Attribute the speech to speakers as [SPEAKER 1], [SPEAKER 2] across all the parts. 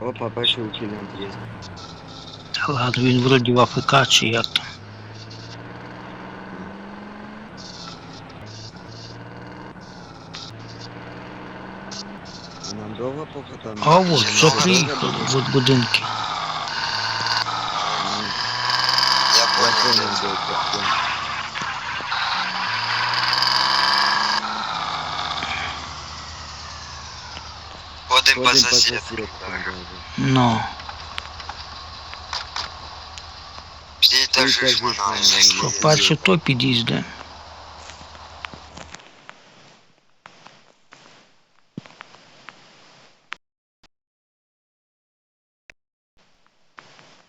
[SPEAKER 1] Опа, перший ухилянт є.
[SPEAKER 2] Та ладно, він вроді в АФК чи як там.
[SPEAKER 1] А нам довго поки?
[SPEAKER 2] А от, вже приїхали, от будинки.
[SPEAKER 3] Я понял,
[SPEAKER 1] понял,
[SPEAKER 3] где.
[SPEAKER 1] де це.
[SPEAKER 3] Ходим по соседу.
[SPEAKER 2] Ну,
[SPEAKER 3] этажи шмонаем.
[SPEAKER 1] шмонаем.
[SPEAKER 2] що перше то під'їзде.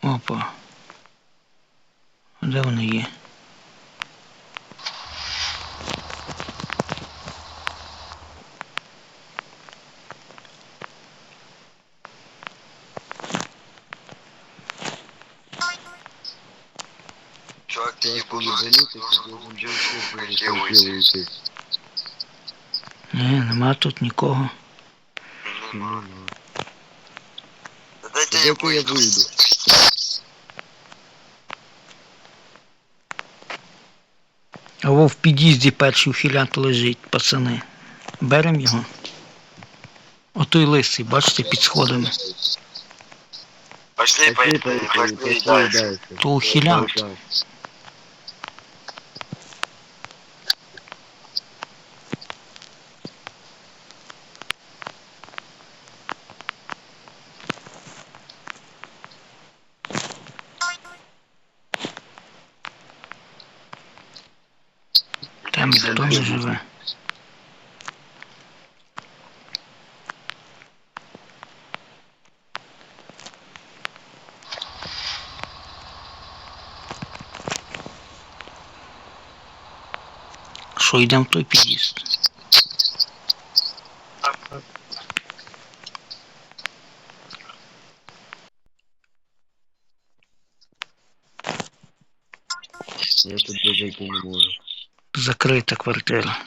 [SPEAKER 2] Опа. Де вони є?
[SPEAKER 3] Чувак, ты не
[SPEAKER 1] Просто
[SPEAKER 3] буду
[SPEAKER 1] ебанутый, ты должен был все уйти.
[SPEAKER 2] Ні, нема тут нікого.
[SPEAKER 1] Ну,
[SPEAKER 3] Да дайте я
[SPEAKER 1] Дайте я
[SPEAKER 3] выйду.
[SPEAKER 1] вийду.
[SPEAKER 2] А во в під'їзді перший ухилянт лежить, пацани. Берем його. Отой лисий, бачите, під сходами.
[SPEAKER 3] Пошли,
[SPEAKER 1] Пошли,
[SPEAKER 3] поедем,
[SPEAKER 1] поехали,
[SPEAKER 3] пошли
[SPEAKER 1] пошли
[SPEAKER 3] дальше.
[SPEAKER 1] дальше.
[SPEAKER 2] То ухилянт.
[SPEAKER 1] Так.
[SPEAKER 2] Там ніхто не живе. Що, йдемо в той під'їзд?
[SPEAKER 1] Я туди зайти не можу.
[SPEAKER 2] Закрита квартира.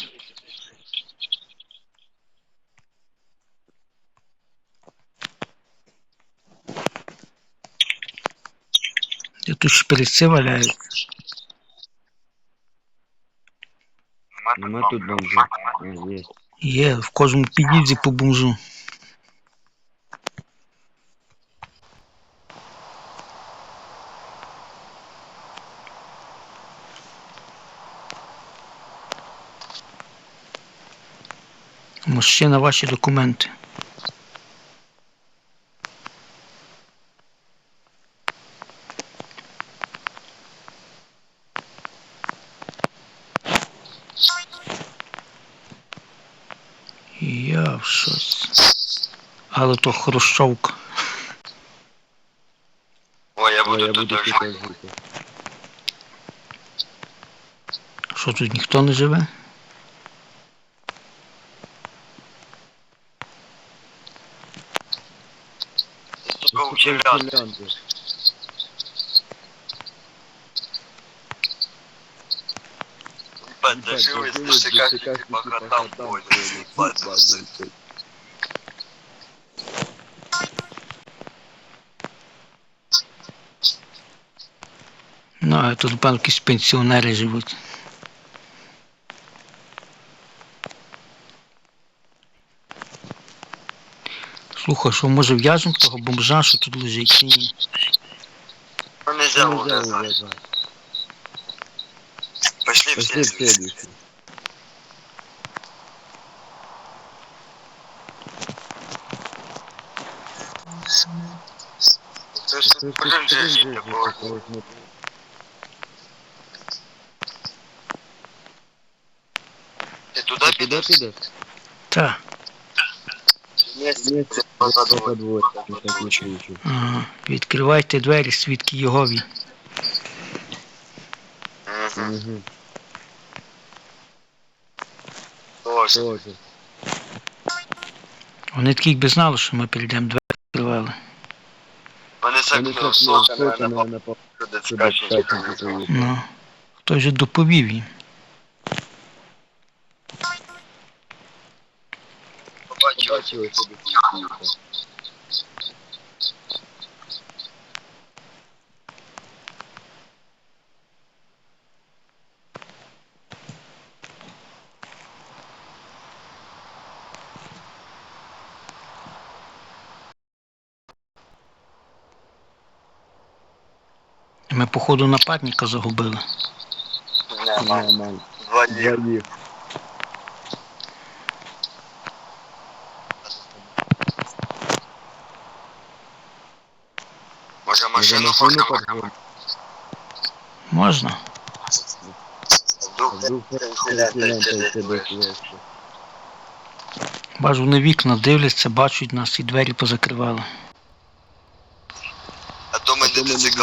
[SPEAKER 2] Де тут шприці валяють.
[SPEAKER 1] Нема тут бомжа. Є.
[SPEAKER 2] Є в кожному під'їзді по бомжу. Мужчина, ваші документи. Я в щось. Але то хрущовка.
[SPEAKER 3] Ой, я
[SPEAKER 1] О,
[SPEAKER 3] буду
[SPEAKER 1] я
[SPEAKER 3] тут
[SPEAKER 1] буду
[SPEAKER 3] даже.
[SPEAKER 1] тут жити.
[SPEAKER 2] Що тут ніхто не живе?
[SPEAKER 3] Сука,
[SPEAKER 1] Тут
[SPEAKER 3] ухилянт.
[SPEAKER 1] ухилянти.
[SPEAKER 3] Ебать, дожилось до шикарных пока там больно. Ебать, сука.
[SPEAKER 2] Ну, а тут певно якісь пенсіонери живуть. Слухай, що може в'яжемо того бомжа, що тут лежить, чи ні?
[SPEAKER 3] Ну нельзя увязать. Пошли в
[SPEAKER 1] Пошли в
[SPEAKER 3] следующий. Ж тут
[SPEAKER 1] Ти туди
[SPEAKER 3] підеш?
[SPEAKER 1] підеш?
[SPEAKER 2] Та.
[SPEAKER 1] Ні, це Не.
[SPEAKER 2] Ага. Відкривайте двері, свідки Єгові.
[SPEAKER 1] Угу.
[SPEAKER 2] Вони такі якби знали, що ми прийдемо, двері відкривали.
[SPEAKER 3] Вони сакнули
[SPEAKER 1] сюди
[SPEAKER 3] скачуть.
[SPEAKER 1] скачуть.
[SPEAKER 2] Ну. Хтось же доповів їм.
[SPEAKER 1] бачили туди світло.
[SPEAKER 2] Ми, походу, нападника загубили.
[SPEAKER 3] Нема.
[SPEAKER 1] Нема.
[SPEAKER 3] Два
[SPEAKER 1] дні.
[SPEAKER 3] Сюди
[SPEAKER 1] сюди
[SPEAKER 3] подгон.
[SPEAKER 1] Можна?
[SPEAKER 2] Бачу, вони вікна дивляться, бачать нас і двері позакривали.
[SPEAKER 3] А то ми не ДЦК.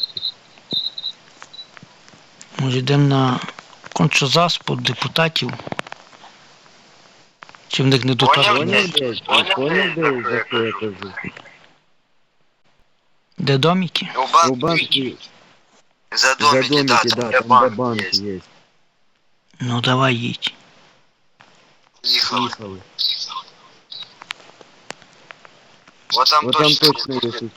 [SPEAKER 3] де,
[SPEAKER 1] де,
[SPEAKER 3] за
[SPEAKER 1] за
[SPEAKER 3] що
[SPEAKER 1] що
[SPEAKER 3] я
[SPEAKER 1] я
[SPEAKER 3] кажу?
[SPEAKER 1] кажу?
[SPEAKER 2] Де домики?
[SPEAKER 3] У
[SPEAKER 1] банки,
[SPEAKER 3] За
[SPEAKER 1] за
[SPEAKER 3] домики, да,
[SPEAKER 1] домики,
[SPEAKER 3] там
[SPEAKER 1] да, там
[SPEAKER 3] банк
[SPEAKER 1] банк
[SPEAKER 3] є.
[SPEAKER 1] є.
[SPEAKER 2] Ну давай їдь.
[SPEAKER 3] Їхали.
[SPEAKER 1] Їхали.
[SPEAKER 3] Вот там
[SPEAKER 1] Вот там
[SPEAKER 3] точно
[SPEAKER 1] точно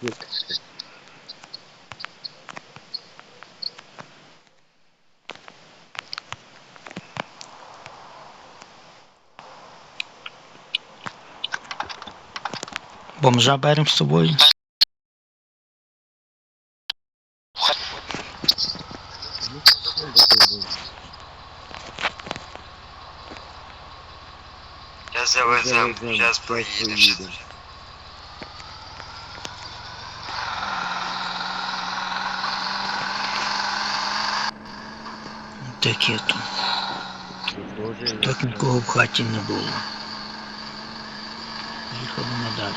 [SPEAKER 2] Бомжа беремо з собою.
[SPEAKER 3] Зараз завезем, зараз поїдеш.
[SPEAKER 2] Таке тут. Так нікого в хаті не було. Їхали ми далі.